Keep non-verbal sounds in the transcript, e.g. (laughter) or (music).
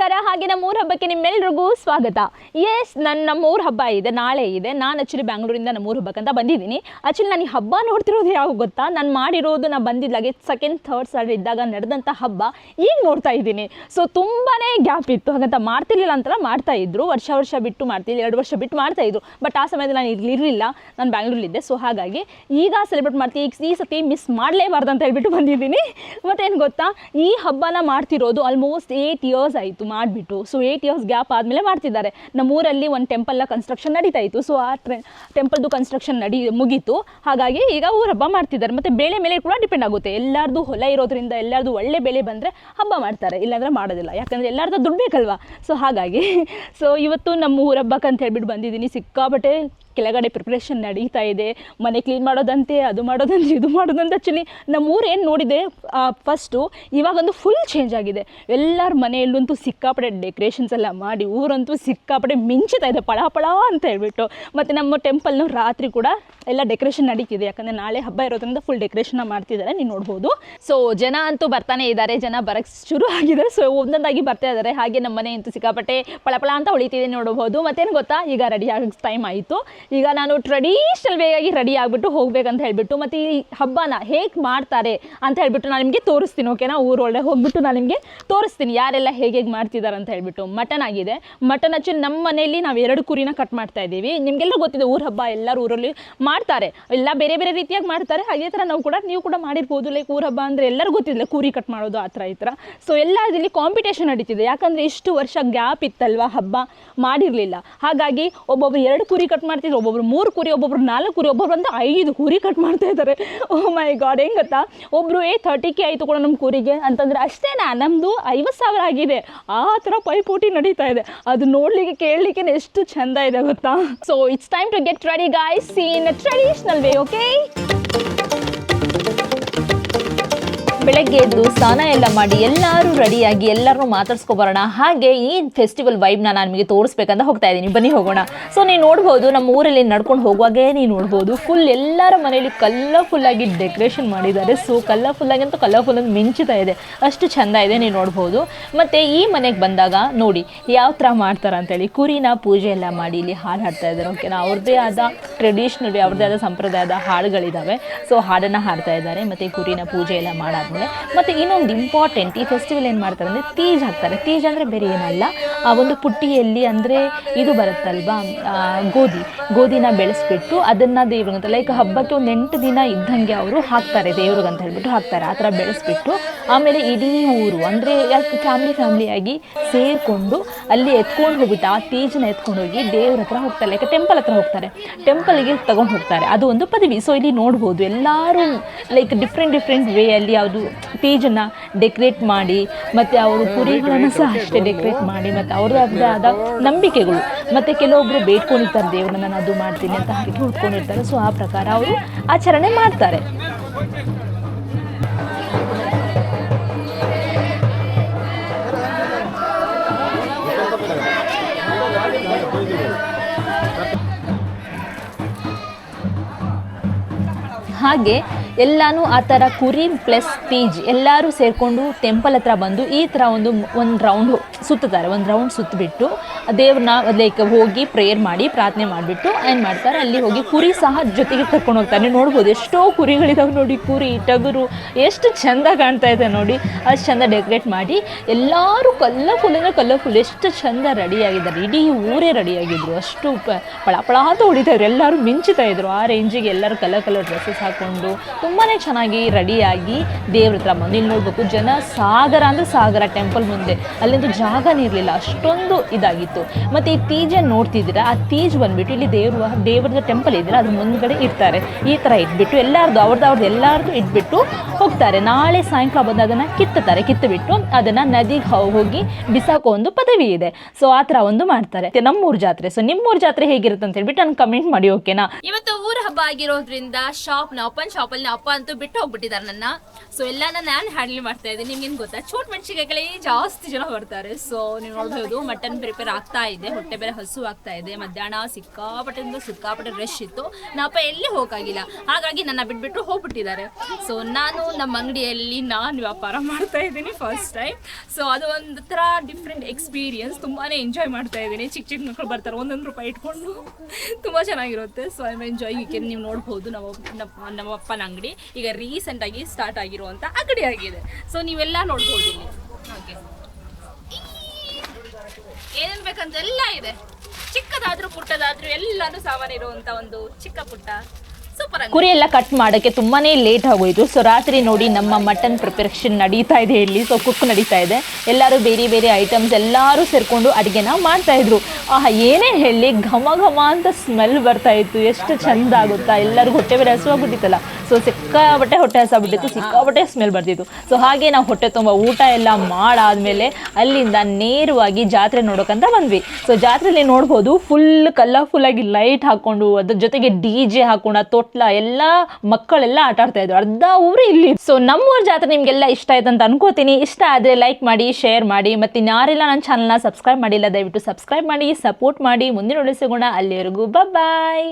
ನಮಸ್ಕಾರ. ಹಾಗೆ ನಮ್ಮ ಊರ ಹಬ್ಬಕ್ಕೆ ನಿಮ್ಮೆಲ್ರಿಗೂ ಸ್ವಾಗತ. ಎಸ್ ನನ್ನ ನಮ್ಮ ಊರ ಹಬ್ಬ ಇದೆ, ನಾಳೆ ಇದೆ. ನಾನು ಆ್ಯಕ್ಚುಲಿ ಬ್ಯಾಂಗ್ಳೂರಿಂದ ನಮ್ಮೂರ ಹಬ್ಬಕ್ಕಂತ ಬಂದಿದ್ದೀನಿ. ಆ್ಯಕ್ಚುಲಿ ನಾನು ಈ ಹಬ್ಬ ನೋಡ್ತಿರೋದು ಯಾವಾಗ ಗೊತ್ತಾ? ನಾನು ಮಾಡಿರೋದು ನಾನು ಬಂದಿದ್ದಾಗೆ ಸೆಕೆಂಡ್ ಥರ್ಡ್ ಸ್ಟ್ಯಾಂಡರ್ಡ್ ಇದ್ದಾಗ ನಡೆದಂಥ ಹಬ್ಬ ಈಗ ನೋಡ್ತಾ ಇದ್ದೀನಿ. ಸೊ ತುಂಬಾ ಗ್ಯಾಪ್ ಇತ್ತು. ಹಾಗಂತ ಮಾಡ್ತಿರ್ಲಿಲ್ಲ ಅಂತ ಮಾಡ್ತಾ ಇದ್ರು. ವರ್ಷ ವರ್ಷ ಬಿಟ್ಟು ಮಾಡ್ತಿಲ್ಲ ಎರಡು ವರ್ಷ ಬಿಟ್ಟು ಮಾಡ್ತಾ ಇದ್ರು. ಬಟ್ ಆ ಸಮಯದಲ್ಲಿ ನಾನು ಇರಲಿಲ್ಲ. ನಾನು ಬ್ಯಾಂಗ್ಳೂರಲ್ಲಿದ್ದೆ ಸೊ ಹಾಗಾಗಿ ಈಗ ಸೆಲೆಬ್ರೇಟ್ ಮಾಡ್ತೀವಿ ಈಗ ಈ ಸತಿ ಮಿಸ್ ಮಾಡಲೇಬಾರ್ದು ಅಂತ ಹೇಳ್ಬಿಟ್ಟು ಬಂದಿದ್ದೀನಿ. ಮತ್ತೇನು ಗೊತ್ತಾ? ಈ ಹಬ್ಬನ ಮಾಡ್ತಿರೋದು ಆಲ್ಮೋಸ್ಟ್ ಏಯ್ಟ್ ಇಯರ್ಸ್ ಆಯಿತು. ಮಾಡಿಬಿಟ್ಟು ಸೊ ಏಯ್ಟ್ ಇಯರ್ಸ್ ಗ್ಯಾಪ್ ಆದಮೇಲೆ ಮಾಡ್ತಿದ್ದಾರೆ. ನಮ್ಮೂರಲ್ಲಿ ಒಂದು ಟೆಂಪಲ್ನ ಕನ್ಸ್ಟ್ರಕ್ಷನ್ ನಡೀತಾ ಇತ್ತು ಸೊ ಆ ಟ್ರೆ ಟೆಂಪಲ್ದು ಕನ್ಸ್ಟ್ರಕ್ಷನ್ ನಡಿ, ಮುಗೀತು. ಹಾಗಾಗಿ ಈಗ ಊರ ಹಬ್ಬ ಮಾಡ್ತಿದ್ದಾರೆ, ಮತ್ತು ಬೆಳೆ ಮೇಲೆ ಕೂಡ ಡಿಪೆಂಡ್ ಆಗುತ್ತೆ. ಎಲ್ಲರದು ಹೊಲ ಇರೋದ್ರಿಂದ ಎಲ್ಲರದು ಒಳ್ಳೆ ಬೆಳೆ ಬಂದರೆ ಹಬ್ಬ ಮಾಡ್ತಾರೆ, ಇಲ್ಲಾಂದರೆ ಮಾಡೋದಿಲ್ಲ. ಯಾಕಂದರೆ ಎಲ್ಲರದ್ದು ದುಡ್ಡು ಬೇಕಲ್ವಾ? ಸೊ ಹಾಗಾಗಿ (laughs) ಸೊ ಇವತ್ತು ನಮ್ಮ ಊರ ಅಂತ ಹೇಳ್ಬಿಟ್ಟು ಬಂದಿದ್ದೀನಿ ಸಿಕ್ಕಾಬಟ್ಟೆ ಕೆಳಗಡೆ ಪ್ರಿಪ್ರೇಷನ್ ನಡೀತಾ ಇದೆ. ಮನೆ ಕ್ಲೀನ್ ಮಾಡೋದಂತೆ, ಅದು ಮಾಡೋದಂತೆ, ಇದು ಮಾಡೋದಂತೆ ಆ್ಯಕ್ಚುಲಿ ನಮ್ಮ ಏನು ನೋಡಿದೆ ಫಸ್ಟು ಇವಾಗಂತೂ ಫುಲ್ ಚೇಂಜ್ ಆಗಿದೆ. ಎಲ್ಲರ ಮನೆಯಲ್ಲಂತೂ ಸಿಕ್ಕಾಪಟ್ಟೆ ಡೆಕೋರೇಷನ್ಸ್ ಎಲ್ಲ ಮಾಡಿ, ಊರಂತೂ ಸಿಕ್ಕಾಪಡೆ ಮಿಂಚುತ್ತಾ ಇದೆ, ಪಳ ಪಳ ಅಂತ ಹೇಳ್ಬಿಟ್ಟು. ಮತ್ತು ನಮ್ಮ ಟೆಂಪಲ್ನ ರಾತ್ರಿ ಕೂಡ ಎಲ್ಲ ಡೆಕೋರೇಷನ್ ನಡೀತಿದೆ. ಯಾಕಂದರೆ ನಾಳೆ ಹಬ್ಬ ಇರೋದ್ರಿಂದ ಫುಲ್ ಡೆಕೋರೇಷನ್ ಮಾಡ್ತಿದ್ದಾರೆ ನೀವು ನೋಡ್ಬೋದು. ಸೊ ಜನ ಅಂತೂ ಬರ್ತಾನೆ ಇದ್ದಾರೆ ಜನ ಬರಕ್ಕೆ ಶುರು ಆಗಿದ್ದಾರೆ ಸೊ ಒಂದೊಂದಾಗಿ ಬರ್ತಾ ಇದ್ದಾರೆ ಹಾಗೆ ನಮ್ಮ ಮನೆ ಅಂತೂ ಸಿಕ್ಕಾಪಟ್ಟೆ ಪಳಪಳ ಅಂತ ಉಳಿತಿದೆ ನೋಡ್ಬೋದು. ಮತ್ತೇನು ಗೊತ್ತಾ? ಈಗ ರೆಡಿ ಆಗೋ ಟೈಮ್ ಆಯಿತು. ಈಗ ನಾನು ಟ್ರೆಡಿಷನಲ್ ಆಗಿ ರೆಡಿ ಆಗಿಬಿಟ್ಟು ಹೋಗ್ಬೇಕಂತ ಹೇಳಿಬಿಟ್ಟು, ಮತ್ತು ಈ ಹಬ್ಬನ ಹೇಗೆ ಮಾಡ್ತಾರೆ ಅಂತ ಹೇಳಿಬಿಟ್ಟು ನಾನು ನಿಮಗೆ ತೋರಿಸ್ತೀನಿ ಓಕೆನಾ ಊರೊಳಗೆ ಹೋಗ್ಬಿಟ್ಟು ನಾನು ನಿಮಗೆ ತೋರಿಸ್ತೀನಿ, ಯಾರೆಲ್ಲ ಹೇಗೆ ಹೇಗೆ ಮಾಡ್ತಿದ್ದಾರೆ ಅಂತ ಹೇಳಿಬಿಟ್ಟು. ಮಟನ್ ಆಗಿದೆ. ಮಟನ್ ಆ್ಯಕ್ಚುಲಿ ನಮ್ಮ ಮನೆಯಲ್ಲಿ ನಾವು ಎರಡು ಕುರಿನ ಕಟ್ ಮಾಡ್ತಾ ಇದ್ದೀವಿ. ನಿಮಗೆಲ್ಲ ಗೊತ್ತಿದೆ, ಊರ ಹಬ್ಬ ಎಲ್ಲರೂ ಊರಲ್ಲಿ ಮಾಡ್ತಾರೆ. ಎಲ್ಲ ಬೇರೆ ಬೇರೆ ರೀತಿಯಾಗಿ ಮಾಡ್ತಾರೆ. ಅದೇ ಥರ ನಾವು ಕೂಡ, ನೀವು ಕೂಡ ಮಾಡಿರ್ಬೋದು. ಲೈಕ್ ಊರ ಹಬ್ಬ ಅಂದರೆ ಎಲ್ಲರೂ ಗೊತ್ತಿಲ್ಲ ಕುರಿ ಕಟ್ ಮಾಡೋದು ಆ ಥರ ಈ ಥರ. ಸೊ ಎಲ್ಲ ಇದರಲ್ಲಿ ಕಾಂಪಿಟೇಷನ್ ನಡೀತಿದೆ. ಯಾಕಂದರೆ ಇಷ್ಟು ವರ್ಷ ಗ್ಯಾಪ್ ಇತ್ತಲ್ವ, ಹಬ್ಬ ಮಾಡಿರಲಿಲ್ಲ. ಹಾಗಾಗಿ ಒಬ್ಬೊಬ್ರು ಎರಡು ಕುರಿ ಕಟ್ ಮಾಡ್ತಿದ್ರು ಒಬ್ಬೊಬ್ರು ಮೂರು ಕುರಿ, ಒಬ್ಬೊಬ್ರು ನಾಲ್ಕು ಕುರಿ, ಒಬ್ಬೊಬ್ರು ಅಂತ ಐದು ಕುರಿ ಕಟ್ ಮಾಡ್ತಾ ಇದ್ದಾರೆ. ಓ ಮೈ ಗಾಡ್ ಹೆಂಗೆ ಗೊತ್ತಾ? ಒಬ್ಬರು ಏ ಥರ್ಟಿ ಕೆ ಆಯಿತು ಕೂಡ ನಮ್ಮ ಕುರಿಗೆ ಅಂತಂದರೆ ಅಷ್ಟೇನಾ? ನಮ್ಮದು ಐವತ್ತು ಸಾವಿರ ಆಗಿದೆ. ಆ ಥರ ಪೈಪೋಟಿ ನಡೀತಾ ಇದೆ. ಅದು ನೋಡಲಿಕ್ಕೆ, ಕೇಳಲಿಕ್ಕೆ ಎಷ್ಟು ಚಂದ ಇದೆ ಗೊತ್ತಾ? So it's time to get ready guys in traditional way okay ಬೆಳಗ್ಗೆ ಎದ್ದು ಸ್ನಾನ ಎಲ್ಲ ಮಾಡಿ ಎಲ್ಲರೂ ರೆಡಿಯಾಗಿ ಎಲ್ಲರೂ ಮಾತಾಡ್ಸ್ಕೊಬರೋಣ ಹಾಗೆ ಈ ಫೆಸ್ಟಿವಲ್ ವೈಬ್ನ ನಾನು ನಿಮಗೆ ತೋರಿಸ್ಬೇಕಂತ ಹೋಗ್ತಾ ಇದ್ದೀನಿ. ಬನ್ನಿ ಹೋಗೋಣ. ಸೊ ನೀವು ನೋಡ್ಬೋದು, ನಮ್ಮ ಊರಲ್ಲಿ ನಡ್ಕೊಂಡು ಹೋಗುವಾಗೇ ನೀವು ನೋಡ್ಬೋದು. ಫುಲ್ ಎಲ್ಲರ ಮನೆಯಲ್ಲಿ ಕಲರ್ಫುಲ್ಲಾಗಿ ಡೆಕೋರೇಷನ್ ಮಾಡಿದ್ದಾರೆ. ಸೊ ಕಲರ್ಫುಲ್ಲಾಗಿ ಅಂತೂ ಕಲರ್ಫುಲ್ ಅಂತ ಮಿಂಚುತ್ತಾ ಇದೆ. ಅಷ್ಟು ಚೆಂದ ಇದೆ ನೀವು ನೋಡ್ಬೋದು. ಮತ್ತು ಈ ಮನೆಗೆ ಬಂದಾಗ ನೋಡಿ, ಯಾವ ಥರ ಮಾಡ್ತಾರೆ ಅಂತೇಳಿ. ಕುರಿನ ಪೂಜೆ ಎಲ್ಲ ಮಾಡಿ ಇಲ್ಲಿ ಹಾಡು ಹಾಡ್ತಾ ಇದ್ದಾರೆ ಓಕೆನಾ ಅವ್ರದ್ದೇ ಆದ ಟ್ರೆಡಿಷ್ನಲ್ ಅವ್ರದ್ದೇ ಆದ ಸಂಪ್ರದಾಯದ ಹಾಡುಗಳಿದ್ದಾವೆ ಸೊ ಹಾಡನ್ನು ಹಾಡ್ತಾ ಇದ್ದಾರೆ. ಮತ್ತು ಕುರಿನ ಪೂಜೆ ಎಲ್ಲ ಮಾಡಾದ್ಮೇಲೆ ಮತ್ತು ಇನ್ನೊಂದು ಇಂಪಾರ್ಟೆಂಟ್ ಈ ಫೆಸ್ಟಿವಲ್ ಏನು ಮಾಡ್ತಾರೆ ಅಂದರೆ ತೀಜ್ ಹಾಕ್ತಾರೆ. ತೀಜ್ ಅಂದರೆ ಬೇರೆ ಏನಲ್ಲ, ಆ ಒಂದು ಪುಟ್ಟಿಯಲ್ಲಿ ಅಂದರೆ ಇದು ಬರುತ್ತಲ್ವಾ ಗೋಧಿ. ಗೋಧಿನ ಬೆಳೆಸ್ಬಿಟ್ಟು ಅದನ್ನು ದೇವ್ರಿಗಂತ ಲೈಕ್ ಹಬ್ಬಕ್ಕೆ ಒಂದು ಎಂಟು ದಿನ ಇದ್ದಂಗೆ ಅವರು ಹಾಕ್ತಾರೆ ದೇವ್ರಿಗಂತ ಹೇಳ್ಬಿಟ್ಟು ಹಾಕ್ತಾರೆ, ಆ ಥರ ಬೆಳೆಸ್ಬಿಟ್ಟು ಆಮೇಲೆ ಇಡೀ ಊರು ಅಂದರೆ ಫ್ಯಾಮ್ಲಿ ಫ್ಯಾಮ್ಲಿಯಾಗಿ ಸೇರಿಕೊಂಡು ಅಲ್ಲಿ ಎತ್ಕೊಂಡು ಹೋಗ್ಬಿಟ್ಟು ಆ ತೀಜನ ಎತ್ಕೊಂಡು ಹೋಗಿ ದೇವ್ರ ಹತ್ರ ಹೋಗ್ತಾರೆ ಲೈಕ್ ಟೆಂಪಲ್ ಹತ್ರ ಹೋಗ್ತಾರೆ. ಟೆಂಪಲ್ಗೆ ತಗೊಂಡು ಹೋಗ್ತಾರೆ. ಅದು ಒಂದು ಪದವಿ. ಸೊ ಇಲ್ಲಿ ನೋಡ್ಬೋದು ಎಲ್ಲರೂ ಲೈಕ್ ಡಿಫ್ರೆಂಟ್ ಡಿಫ್ರೆಂಟ್ ವೇಯಲ್ಲಿ ಯಾವುದು ತೀಜನ್ನು ಡೆಕೋರೇಟ್ ಮಾಡಿ ಮತ್ತು ಅವರು ಕುರಿಗಳನ್ನು ಸಹ ಅಷ್ಟೇ ಡೆಕೋರೇಟ್ ಮಾಡಿ ಮತ್ತು ಅವ್ರದ್ದೇ ಆದ ನಂಬಿಕೆಗಳು. ಮತ್ತು ಕೆಲವೊಬ್ಬರು ಬೇಡ್ಕೊಂಡಿರ್ತಾರೆ ದೇವರನ್ನ ನಾನು ಅದು ಮಾಡ್ತೀನಿ ಅಂತ ಹಾಕಿ ಉಟ್ಕೊಂಡಿರ್ತಾರೆ ಸೊ ಆ ಪ್ರಕಾರ ಅವರು ಆಚರಣೆ ಮಾಡ್ತಾರೆ. ಹಾಗೆ ಎಲ್ಲನೂ ಆ ಥರ ಕುರಿ ಪ್ಲಸ್ ಪೀಜ್ ಎಲ್ಲರೂ ಸೇರಿಕೊಂಡು ಟೆಂಪಲ್ ಹತ್ರ ಬಂದು ಈ ಥರ ಒಂದು ಒಂದು ರೌಂಡ್ ಸುತ್ತಾರೆ ಒಂದು ರೌಂಡ್ ಸುತ್ತಬಿಟ್ಟು ದೇವ್ರನ್ನ ಲೈಕ್ ಹೋಗಿ ಪ್ರೇಯರ್ ಮಾಡಿ, ಪ್ರಾರ್ಥನೆ ಮಾಡಿಬಿಟ್ಟು ಏನು ಮಾಡ್ತಾರೆ, ಅಲ್ಲಿ ಹೋಗಿ ಕುರಿ ಸಹ ಜೊತೆಗೆ ಕರ್ಕೊಂಡು ಹೋಗ್ತಾರೆ. ನೋಡ್ಬೋದು ಎಷ್ಟೋ ಕುರಿಗಳಿದಾವೆ ನೋಡಿ, ಕುರಿ, ಟಗರು, ಎಷ್ಟು ಚೆಂದ ಕಾಣ್ತಾ ಇದೆ ನೋಡಿ. ಅಷ್ಟು ಚೆಂದ ಡೆಕೋರೇಟ್ ಮಾಡಿ ಎಲ್ಲರೂ ಕಲರ್ಫುಲ್ ಅಂದರೆ ಕಲರ್ಫುಲ್ ಎಷ್ಟು ಚೆಂದ ರೆಡಿಯಾಗಿದ್ದಾರೆ ಇಡೀ ಊರೇ ರೆಡಿಯಾಗಿದ್ರು ಅಷ್ಟು ಪಳ ಅಂತ ಹೊಡಿತಾ ಇದ್ರು. ಎಲ್ಲರೂ ಮಿಂಚುತ್ತಾ ಇದ್ರು. ಆ ರೇಂಜಿಗೆ ಎಲ್ಲರೂ ಕಲರ್ ಕಲರ್ ಡ್ರೆಸ್ಸಸ್ ಹಾಕ್ಕೊಂಡು ತುಂಬಾ ಚೆನ್ನಾಗಿ ರೆಡಿಯಾಗಿ ದೇವ್ರ ಹತ್ರ ಬಂದು ಇಲ್ಲಿ ನೋಡಬೇಕು. ಜನ ಸಾಗರ ಅಂದರೆ ಸಾಗರ ಟೆಂಪಲ್ ಮುಂದೆ. ಅಲ್ಲಿಂದು ಜಾಗನೇ ಇರಲಿಲ್ಲ, ಅಷ್ಟೊಂದು ಇದಾಗಿತ್ತು. ಮತ್ತು ಈ ತೀಜನ್ನು ನೋಡ್ತಿದ್ದೀರಾ? ಆ ತೀಜ್ ಬಂದುಬಿಟ್ಟು ಇಲ್ಲಿ ದೇವ್ರ ದೇವ್ರದ ಟೆಂಪಲ್ ಇದ್ದೀರಾ ಅದ್ರ ಮುಂದ್ಗಡೆ ಇರ್ತಾರೆ. ಈ ಥರ ಇಟ್ಬಿಟ್ಟು ಎಲ್ಲರದ್ದು ಅವ್ರದ್ದು ಅವ್ರದ್ದು ಎಲ್ಲರದ್ದು ಇಟ್ಬಿಟ್ಟು ಹೋಗ್ತಾರೆ. ನಾಳೆ ಸಾಯಂಕಾಲ ಬಂದು ಅದನ್ನು ಕಿತ್ತುತ್ತಾರೆ. ಕಿತ್ತುಬಿಟ್ಟು ಅದನ್ನು ನದಿಗೆ ಹೋಗಿ ಬಿಸಾಕೋ ಒಂದು ಪದವಿ ಇದೆ. ಸೊ ಆ ಥರ ಒಂದು ಮಾಡ್ತಾರೆ. ನಮ್ಮ ನಮ್ಮೂರ ಜಾತ್ರೆ. ಸೊ ನಿಮ್ಮೂರ ಜಾತ್ರೆ ಹೇಗಿರುತ್ತೆ ಅಂತ ಹೇಳ್ಬಿಟ್ಟು ನಾನು ಕಮೆಂಟ್ ಮಾಡಿ ಓಕೆನಾ ಇವತ್ತು ಊರ ಹಬ್ಬ ಆಗಿರೋದ್ರಿಂದ ಶಾಪ್ನ ಓಪನ್ ಶಾಪ್ ಅಲ್ಲಿ ಅಪ್ಪ ಅಂತೂ ಬಿಟ್ಟು ಹೋಗ್ಬಿಟ್ಟಿದ್ದಾರೆ ನನ್ನ. ಸೊ ಎಲ್ಲಾನ ನಾನು ಹ್ಯಾಂಡಲ್ ಮಾಡ್ತಾ ಇದ್ದೀನಿ. ನಿಮ್ಗೇನು ಗೊತ್ತಾ? ಚೋಟ್ ಮೆಣಸಿಗೆಗಳೇ ಜಾಸ್ತಿ ಜನ ಬರ್ತಾರೆ. ಸೊ ನೀವು ನೋಡ್ಬೋದು ಮಟನ್ ಪ್ರಿಪೇರ್ ಆಗ್ತಾ ಇದೆ. ಹೊಟ್ಟೆ ಬೇರೆ ಹಸು ಆಗ್ತಾ ಇದೆ. ಮಧ್ಯಾಹ್ನ ಸಿಕ್ಕಾಪಟ್ಟೆ ಅಂದ್ರೆ ಸಿಕ್ಕಾಪಟ್ಟೆ ರಶ್ ಇತ್ತು. ನಾ ಅಪ್ಪ ಎಲ್ಲಿ ಹೋಗಾಗಿಲ್ಲ ಹಾಗಾಗಿ ನನ್ನ ಬಿಟ್ಬಿಟ್ಟು ಹೋಗ್ಬಿಟ್ಟಿದ್ದಾರೆ. ಸೊ ನಾನು ನಮ್ಮ ಅಂಗಡಿಯಲ್ಲಿ ನಾನು ವ್ಯಾಪಾರ ಮಾಡ್ತಾ ಇದ್ದೀನಿ ಫಸ್ಟ್ ಟೈಮ್ ಸೊ ಅದು ಒಂದು ಥರ ಡಿಫ್ರೆಂಟ್ ಎಕ್ಸ್ಪೀರಿಯನ್ಸ್ ತುಂಬಾ ಎಂಜಾಯ್ ಮಾಡ್ತಾ ಇದ್ದೀನಿ. ಚಿಕ್ಕ ಚಿಕ್ಕ ಮಕ್ಕಳು ಬರ್ತಾರೆ, ಒಂದೊಂದು ರೂಪಾಯಿ ಇಟ್ಕೊಂಡು ತುಂಬ ಚೆನ್ನಾಗಿರುತ್ತೆ. ಸೊ ಐ ಎಂಜಾಯ್ ಈಗ ನೀವು ನೋಡ್ಬೋದು ನಮ್ಮ ನಮ್ಮ ಅಪ್ಪನ ಅಂಗಡಿ. ಈಗ ರೀಸೆಂಟಾಗಿ ಸ್ಟಾರ್ಟ್ ಆಗಿರುವಂಥ ಅಂಗಡಿ ಆಗಿದೆ. ಸೊ ನೀವೆಲ್ಲ ನೋಡ್ಬೋದು ಇಲ್ಲಿ. ಏನೇನು ಬೇಕಂತ ಎಲ್ಲ ಇದೆ. ಚಿಕ್ಕದಾದ್ರೂ ಪುಟ್ಟದಾದ್ರೂ ಎಲ್ಲಾನು ಸಾಮಾನು ಇರುವಂತ ಒಂದು ಚಿಕ್ಕ ಪುಟ್ಟ ಕುರಿ ಎಲ್ಲ ಕಟ್ ಮಾಡೋಕ್ಕೆ ತುಂಬಾನೇ ಲೇಟ್ ಆಗೋಯ್ತು. ಸೊ ರಾತ್ರಿ ನೋಡಿ ನಮ್ಮ ಮಟನ್ ಪ್ರಿಪರೇಷನ್ ನಡೀತಾ ಇದೆ ಇಲ್ಲಿ. ಸೊ ಕುಕ್ ನಡೀತಾ ಇದೆ. ಎಲ್ಲರೂ ಬೇರೆ ಬೇರೆ ಐಟಮ್ಸ್ ಎಲ್ಲರೂ ಸೇರ್ಕೊಂಡು ಅಡುಗೆನ ಮಾಡ್ತಾ ಇದ್ರು. ಆಹಾ, ಏನೇ ಹೇಳಿ ಘಮ ಘಮ ಅಂತ ಸ್ಮೆಲ್ ಬರ್ತಾ ಇತ್ತು. ಎಷ್ಟು ಚಂದ ಆಗುತ್ತಾ? ಎಲ್ಲರಿಗೂ ಹೊಟ್ಟೆ ಬೇರೆ ಹಸುವಾಗ್ಬಿಟ್ಟಿತ್ತಲ್ಲ. ಸೊ ಸಿಕ್ಕಾಬಟ್ಟೆ ಹೊಟ್ಟೆ ಹಸಾಗ್ಬಿಟ್ಟಿತ್ತು ಸಿಕ್ಕಾಬಟ್ಟೆ ಸ್ಮೆಲ್ ಬರ್ತಿತ್ತು. ಸೊ ಹಾಗೆ ನಾವು ಹೊಟ್ಟೆ ತುಂಬ ಊಟ ಎಲ್ಲ ಮಾಡಾದ್ಮೇಲೆ ಅಲ್ಲಿಂದ ನೇರವಾಗಿ ಜಾತ್ರೆ ನೋಡೋಕಂತ ಬಂದ್ವಿ. ಸೊ ಜಾತ್ರೆಯಲ್ಲಿ ನೋಡ್ಬೋದು ಫುಲ್ ಕಲರ್ಫುಲ್ ಆಗಿ ಲೈಟ್ ಹಾಕೊಂಡು ಅದ್ರ ಜೊತೆಗೆ ಡಿ ಜೆ ಹಾಕೊಂಡು ತೊಟ್ಲ ಎಲ್ಲ ಮಕ್ಕಳೆಲ್ಲ ಆಟ ಆಡ್ತಾ ಇದ್ರು. ಅರ್ಧ ಊರು ಇಲ್ಲಿ ಸೊ ನಮ್ಮೂರ ಜಾತ್ರೆ ನಿಮ್ಗೆಲ್ಲ ಇಷ್ಟ ಆಯ್ತು ಅಂತ ಅನ್ಕೋತೀನಿ. ಇಷ್ಟ ಆದರೆ ಲೈಕ್ ಮಾಡಿ ಶೇರ್ ಮಾಡಿ, ಮತ್ತೆ ಇನ್ನಾರೆಲ್ಲ ನನ್ನ ಚಾನಲ್ನ ಸಬ್ಸ್ಕ್ರೈಬ್ ಮಾಡಿಲ್ಲ, ದಯವಿಟ್ಟು ಸಬ್ಸ್ಕ್ರೈಬ್ ಮಾಡಿ ಸಪೋರ್ಟ್ ಮಾಡಿ. ಮುಂದಿನ ಉಳಿಸಿಗೋಣ ಅಲ್ಲಿವರೆಗೂ ಬಾಯ್